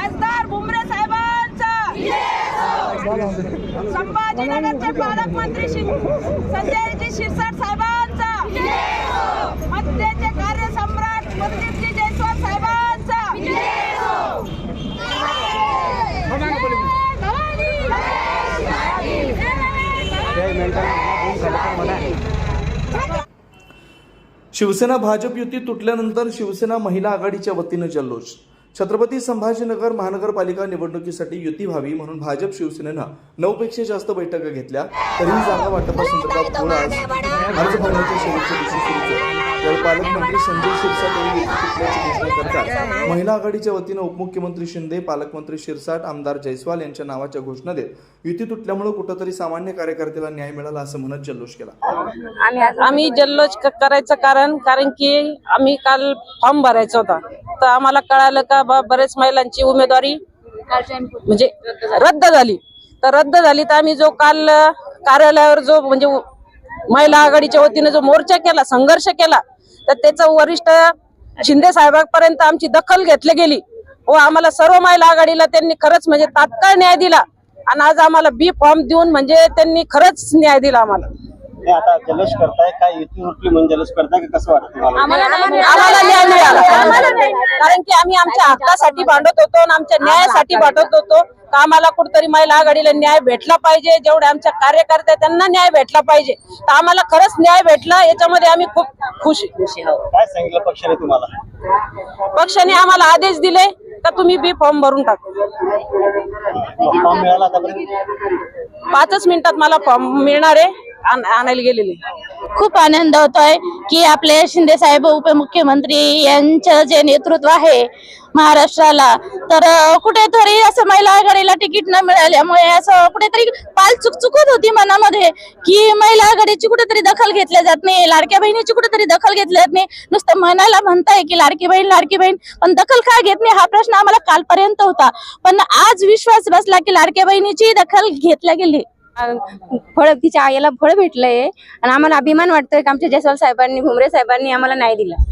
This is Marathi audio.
खासदार भुमरे साहेबांचा. संभाजीनगरचे पालकमंत्री संजयजी शिरसाट साहेबांचा. मध्यचे कार्यसम्राट प्रदीपजी जयस्वाल साहेबांचा. शिवसेना भाजप युती तुटल्यानंतर शिवसेना महिला आघाडीच्या वतीनं जल्लोष छत्रपती संभाजीनगर महानगरपालिका निवडणुकीसाठी युती व्हावी म्हणून भाजप शिवसेनेनं नऊ पेक्षा जास्त बैठका घेतल्या तरीही जागा वाटपासंदर्भात घोळ आज अर्ज भरण्याच्या शेवटच्या दिवशी सुरूच आहे. यावेळी पालकमंत्री संजय शिरसाट यांनी घोषणा करतात. महिला आघाडीच्या वतीनं उपमुख्यमंत्री शिंदे पालकमंत्री शिरसाट आमदार जयस्वाल यांच्या नावाच्या घोषणा देत युती तुटल्यामुळे कुठंतरी सामान्य कार्यकर्त्याला न्याय मिळाला असं म्हणत जल्लोष केला. आम्ही जल्लोष करायचं कारण कारण की आम्ही काल फॉर्म भरायचा होता. तर आम्हाला कळालं का बा बरेच महिलांची उमेदवारी म्हणजे रद्द झाली. तर रद्द झाली तर आम्ही जो काल कार्यालयावर जो म्हणजे महिला आघाडीच्या वतीने जो मोर्चा केला संघर्ष केला तर त्याचं वरिष्ठ शिंदे साहेबांपर्यंत आमची दखल घेतली गेली. व आम्हाला सर्व महिला आघाडीला त्यांनी खरंच म्हणजे तात्काळ न्याय दिला आणि आज आम्हाला बी फॉर्म देऊन म्हणजे त्यांनी खरंच न्याय दिला आम्हाला. आता जल्लोष करताय काय युती जल्लोष करताय का? कसं वाटतं तुम्हाला? आम्हाला कारण की आम्ही आमच्या हक्कासाठी भांडत होतो आणि आमच्या न्यायासाठी भांडत होतो. का आम्हाला कुठतरी महिला आघाडीला न्याय भेटला पाहिजे. जेवढे आमच्या कार्यकर्ते त्यांना न्याय भेटला पाहिजे. तर आम्हाला खरंच न्याय भेटला. याच्यामध्ये आम्ही खूप खुश खुशी आहोत. काय सांगितलं पक्षाने तुम्हाला? पक्षाने आम्हाला आदेश दिले का तुम्ही बी फॉर्म भरून टाका. फॉर्म मिळाला पाचच मिनिटात मला फॉर्म मिळणार आहे. आणायला गेलेली. खूप आनंद होतोय की आपले शिंदे साहेब उपमुख्यमंत्री यांचं जे नेतृत्व आहे महाराष्ट्राला तर कुठेतरी असं महिला आघाडीला तिकीट न मिळाल्यामुळे असं कुठेतरी पाल चुक चुकत होती मनामध्ये की महिला आघाडीची कुठेतरी दखल घेतल्या जात नाही लाडक्या बहिणीची कुठेतरी दखल घेतली जात नाही. नुसतं म्हणायला म्हणताय की लाडकी बहीण लाडकी बहीण पण दखल का घेत नाही हा प्रश्न आम्हाला कालपर्यंत होता. पण आज विश्वास बसला की लाडक्या बहिणीची दखल घेतल्या गेली. फळ तिच्या आईला फळ भेटलंय. आणि आम्हाला अभिमान वाटतोय की आमच्या जयस्वाल साहेबांनी भुमरे साहेबांनी आम्हाला नाही दिलं.